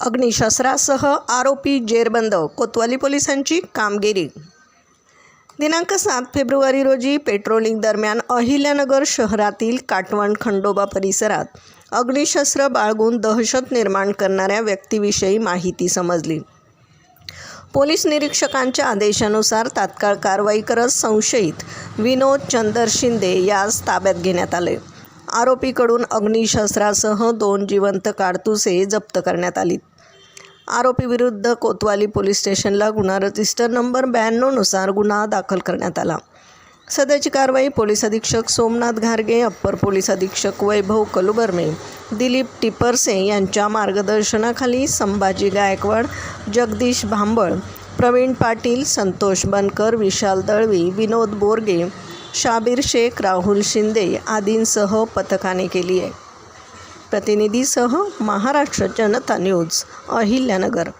अग्निशस्त्रासह आरोपी जेरबंद कोतवाली पोलिसांची कामगिरी. दिनांक सात फेब्रुवारी रोजी पेट्रोलिंग दरम्यान अहिल्यानगर शहरातील काटवण खंडोबा परिसरात अग्निशस्त्र बाळगून दहशत निर्माण करणाऱ्या व्यक्तीविषयी माहिती समजली. पोलीस निरीक्षकांच्या आदेशानुसार तात्काळ कारवाई करत संशयित विनोद चंदर शिंदे यास ताब्यात घेण्यात आले. आरोपीकडून अग्निशस्त्रासह दोन जिवंत कारतुसे जप्त करण्यात आली आरोपीविरुद्ध कोतवाली पोलीस स्टेशनला गुन्हा रजिस्टर नंबर ब्याण्णवनुसार गुन्हा दाखल करण्यात आला. सध्याची कारवाई पोलीस अधीक्षक सोमनाथ घारगे अप्पर पोलीस अधीक्षक वैभव कलुबर्मे दिलीप टिपरसे यांच्या मार्गदर्शनाखाली संभाजी गायकवाड जगदीश भांबळ प्रवीण पाटील संतोष बनकर विशाल दळवी विनोद बोरगे शाबीर शेख राहुल शिंदे आदींसह पथकाने केली आहे. प्रतिनिधीसह महाराष्ट्र जनता न्यूज अहिल्यानगर.